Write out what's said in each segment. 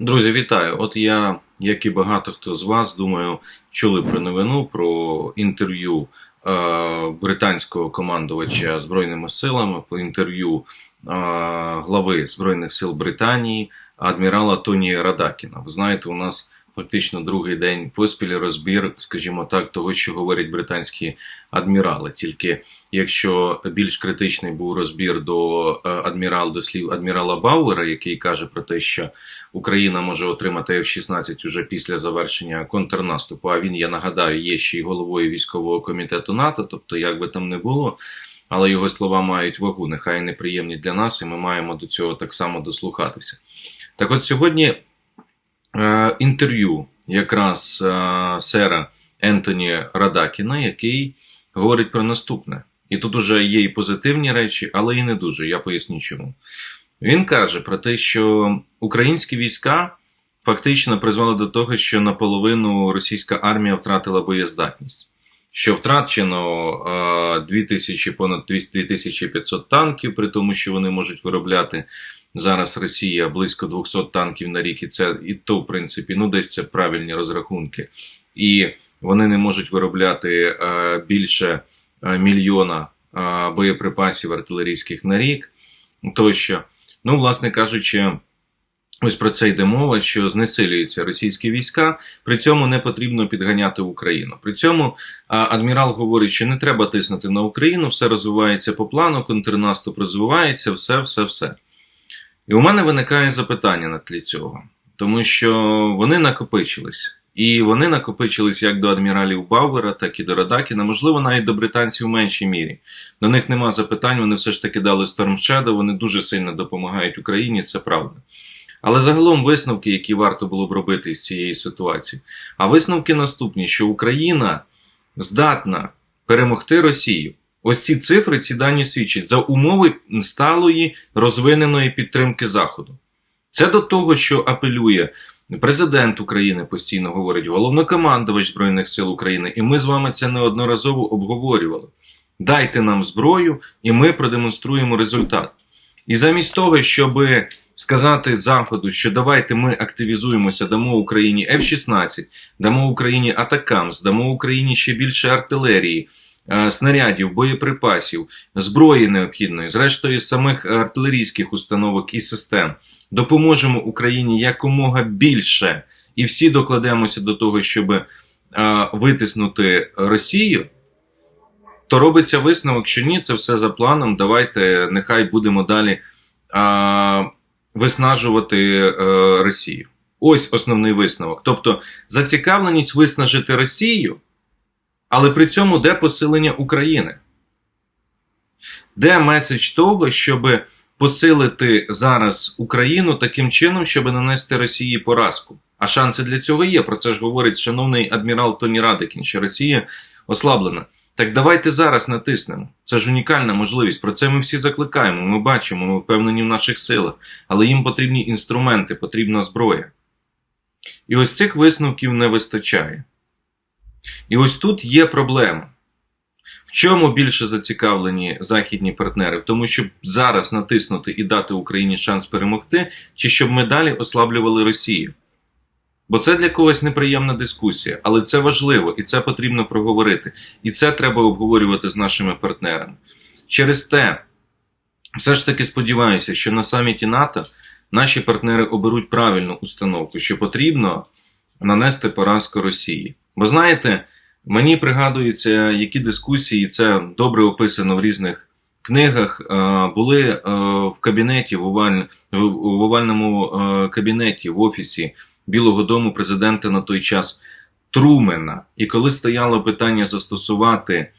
Друзі, вітаю! От я, як і багато хто з вас, думаю, чули про новину про інтерв'ю е, британського командувача Збройними силами, по інтерв'ю е, глави Збройних сил Британії, адмірала Тоні Радакіна. Ви знаєте, у нас фактично другий день поспіль розбір, скажімо так, того, що говорять британські адмірали. Тільки якщо більш критичний був розбір до е, адмірал до слів адмірала Бауера, який каже про те, що Україна може отримати F-16 уже після завершення контрнаступу. А він, я нагадаю, є ще й головою військового комітету НАТО, тобто, як би там не було. Але його слова мають вагу, нехай неприємні для нас, і ми маємо до цього так само дослухатися. Так от сьогодні інтерв'ю якраз е, сера Ентоні Радакіна, який говорить про наступне. І тут уже є і позитивні речі, але і не дуже. Я поясню чому. Він каже про те, що українські війська фактично призвели до того, що наполовину російська армія втратила боєздатність. Що втрачено е, 2000, понад 2500 танків, при тому, що вони можуть виробляти зараз Росія близько 200 танків на рік, і це і то, в принципі, ну десь це правильні розрахунки. І вони не можуть виробляти е, більше е, мільйона е, боєприпасів артилерійських на рік тощо. Ну, власне кажучи, ось про це йде мова, що знесилюються російські війська, при цьому не потрібно підганяти Україну. При цьому адмірал говорить, що не треба тиснути на Україну, все розвивається по плану, контрнаступ розвивається, все, все, все. І у мене виникає запитання на тлі цього, тому що вони накопичились. І вони накопичились як до адміралів Бауера, так і до Радакіна, можливо, навіть до британців в меншій мірі. До них нема запитань, вони все ж таки дали Storm Shadow, вони дуже сильно допомагають Україні, це правда. Але загалом висновки, які варто було б робити з цієї ситуації. А висновки наступні: що Україна здатна перемогти Росію. Ось ці цифри, ці дані свідчать за умови сталої розвиненої підтримки Заходу. Це до того, що апелює президент України постійно говорить, головнокомандувач Збройних сил України, і ми з вами це неодноразово обговорювали. Дайте нам зброю, і ми продемонструємо результат. І замість того, щоб сказати Заходу, що давайте ми активізуємося, дамо Україні F-16, дамо Україні Атакамс, дамо Україні ще більше артилерії, е, снарядів, боєприпасів, зброї необхідної, зрештою самих артилерійських установок і систем. Допоможемо Україні якомога більше, і всі докладемося до того, щоб е, витиснути Росію. То робиться висновок, що ні, це все за планом. Давайте нехай будемо далі а, виснажувати а, Росію. Ось основний висновок. Тобто зацікавленість виснажити Росію, але при цьому де посилення України? Де меседж того, щоб посилити зараз Україну таким чином, щоб нанести Росії поразку? А шанси для цього є. Про це ж говорить шановний адмірал Тоні Радикін, що Росія ослаблена. Так давайте зараз натиснемо. Це ж унікальна можливість. Про це ми всі закликаємо. Ми бачимо, ми впевнені в наших силах, але їм потрібні інструменти, потрібна зброя. І ось цих висновків не вистачає. І ось тут є проблема. В чому більше зацікавлені західні партнери? В тому, щоб зараз натиснути і дати Україні шанс перемогти, чи щоб ми далі ослаблювали Росію? Бо це для когось неприємна дискусія, але це важливо і це потрібно проговорити. І це треба обговорювати з нашими партнерами. Через те, все ж таки сподіваюся, що на саміті НАТО наші партнери оберуть правильну установку, що потрібно нанести поразку Росії. Бо знаєте, мені пригадується, які дискусії, це добре описано в різних книгах, були в кабінеті, в овальному кабінеті, в офісі. Білого Дому президента на той час Трумена. І коли стояло питання застосувати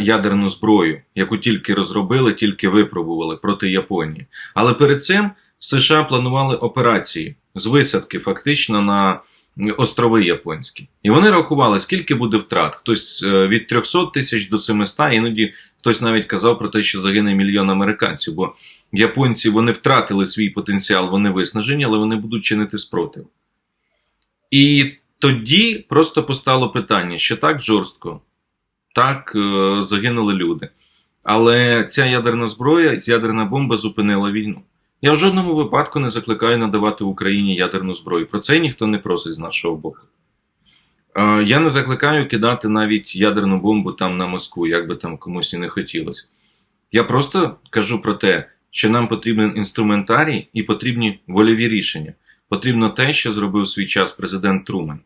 ядерну зброю, яку тільки розробили, тільки випробували проти Японії. Але перед цим США планували операції з висадки фактично на острови Японські. І вони рахували, скільки буде втрат. Хтось від 300 тисяч до 700, іноді хтось навіть казав про те, що загине мільйон американців. Бо японці вони втратили свій потенціал, вони виснажені, але вони будуть чинити спротив. І тоді просто постало питання, що так жорстко, так е, загинули люди. Але ця ядерна зброя, ядерна бомба зупинила війну. Я в жодному випадку не закликаю надавати Україні ядерну зброю. Про це ніхто не просить з нашого боку. Е, Я не закликаю кидати навіть ядерну бомбу там на Москву, як би там комусь і не хотілося. Я просто кажу про те, що нам потрібен інструментарій і потрібні вольові рішення. Потрібно те, що зробив свій час президент Труман.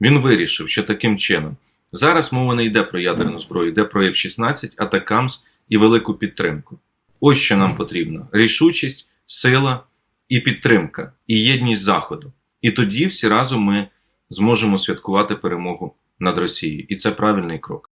Він вирішив, що таким чином зараз мова не йде про ядерну зброю, йде про F-16, Атакамс і велику підтримку. Ось що нам потрібно: рішучість, сила і підтримка, і єдність Заходу. І тоді всі разом ми зможемо святкувати перемогу над Росією. І це правильний крок.